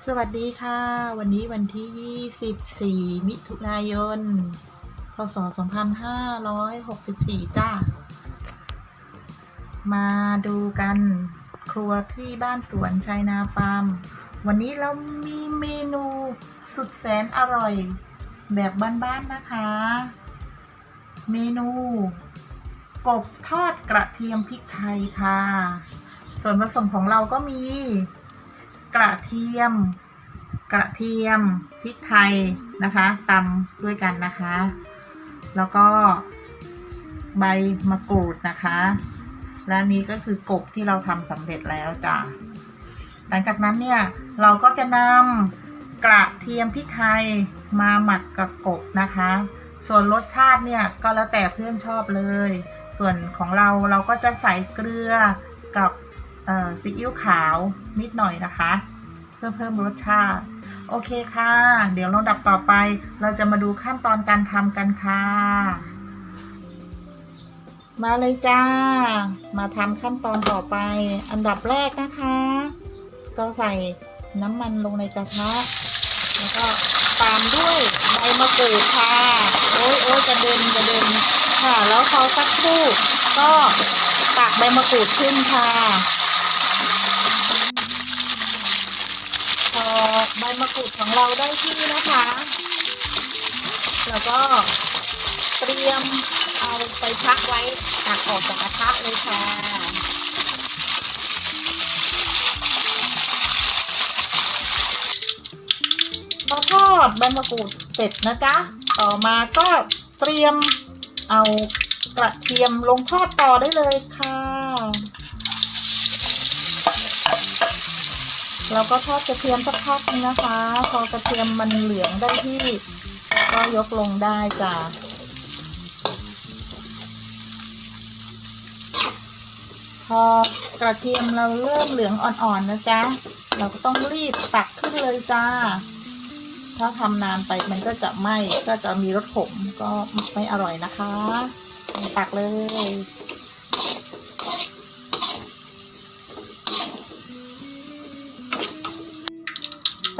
สวัสดีค่ะ วันนี้วันที่ 24 มิถุนายน พศ 2564 จ้า มาดูกันครัวที่บ้านสวนชัยนาฟาร์ม วันนี้เรามีเมนูสุดแสนอร่อยแบบบ้านๆนะคะ เมนู กบทอดกระเทียมพริกไทยค่ะ ส่วนผสมของเราก็มี กระเทียม กระเทียมพริกไทยนะคะตำด้วยกันนะคะ แล้วก็ใบมะกรูดนะคะและนี้ก็คือกบที่เราทำสำเร็จแล้วจ้ะหลังจากนั้นเนี่ยเราก็จะนำกระเทียมพริกไทยมาหมักกับกบนะคะ ส่วนรสชาติเนี่ยก็แล้วแต่เพื่อนชอบเลย ส่วนของเราเราก็จะใส่เกลือกับ ซีอิ๊วขาวนิดหน่อยนะคะ เพื่อเพิ่มรสชาติ โอเคค่ะ เดี๋ยวลำดับต่อไป เราจะมาดูขั้นตอนการทำกันค่ะ มาเลยจ้า มาทำขั้นตอนต่อไป อันดับแรกนะคะ ก็ใส่น้ำมันลงในกระทะแล้วก็ตามด้วยใบมะกรูดค่ะ โอ้ยโอ้ยกระเด็นกระเด็นค่ะ แล้วพอสักครู่ก็ตักใบมะกรูดขึ้นค่ะ พอ ใบมะกรูดของเราได้ที่นะคะ แล้วก็เตรียมเอาไปพักไว้ตักออกจากกระทะเลยค่ะพอทอดใบมะกรูดเสร็จนะจ๊ะ ต่อมาก็เตรียมเอากระเทียมลงทอดต่อได้เลยค่ะ เราก็ทอดกระเทียมสักพักนึงนะคะ พอกระเทียมมันเหลืองได้ที่ ก็ยกลงได้จ้ะพอกระเทียมเราเริ่มเหลืองอ่อนๆนะจ๊ะ เราก็ต้องรีบตักขึ้นเลยจ้า ถ้าทำนานไปมันก็จะไหม้ก็จะมีรสขมก็ไม่อร่อยนะคะ ตักเลย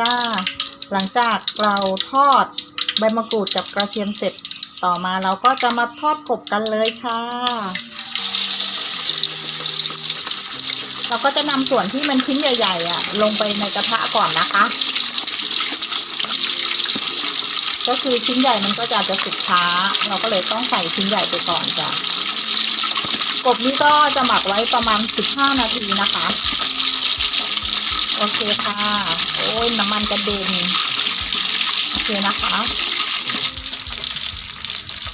จ้า หลังจากเราทอดใบมะกรูดกับกระเทียมเสร็จต่อมาเราก็จะมาทอดกบกันเลยค่ะ เราก็จะนำส่วนที่มันชิ้นใหญ่ๆอะ ลงไปในกระทะก่อนนะคะ ก็คือชิ้นใหญ่มันก็จะจจะสุกช้า เราก็เลยต้องใส่ชิ้นใหญ่ไปก่อนจ้ะกบนี้ก็จะหมักไว้ประมาณ 15 นาทีนะคะ โอเคค่ะ โอ้ยน้ำมันกระเด็นโอเคนะคะ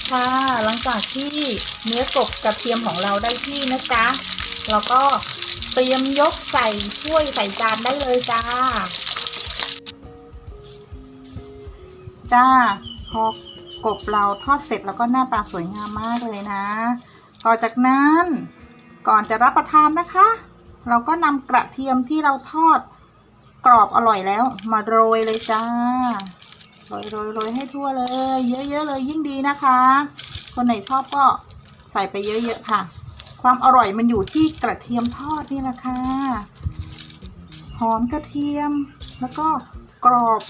ค่ะหลังจากที่เนื้อกบกระเทียมของเราได้ที่นะจ๊ะเราก็เตรียมยกใส่ถ้วยใส่จานได้เลยจ้า จ้าพอกบเราทอดเสร็จแล้วก็หน้าตาสวยงามมากเลยนะ ต่อจากนั้นก่อนจะรับประทานนะคะ เราก็นำกระเทียมที่เราทอด กรอบอร่อยแล้ว มาโรยเลยจ้าโรยโรยโรยให้ทั่วเลย เยอะๆเลยยิ่งดีนะคะ คนไหนชอบก็ใส่ไปเยอะๆค่ะ ความอร่อยมันอยู่ที่กระเทียมทอดนี่แหละค่ะ หอมกระเทียม แล้วก็กรอบ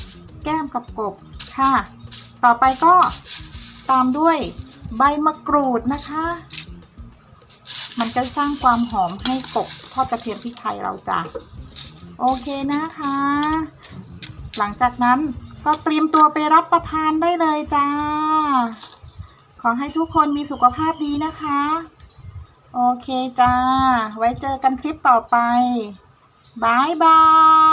แก้มกับกบค่ะ ต่อไปก็ตามด้วยใบมะกรูดนะคะ มันจะสร้างความหอมให้กบทอดกระเทียมพริกไทยเราจ้ะ โอเคนะคะ หลังจากนั้นก็เตรียมตัวไปรับประทานได้เลยจ้า ขอให้ทุกคนมีสุขภาพดีนะคะ โอเคจ้า ไว้เจอกันคลิปต่อไปบายบาย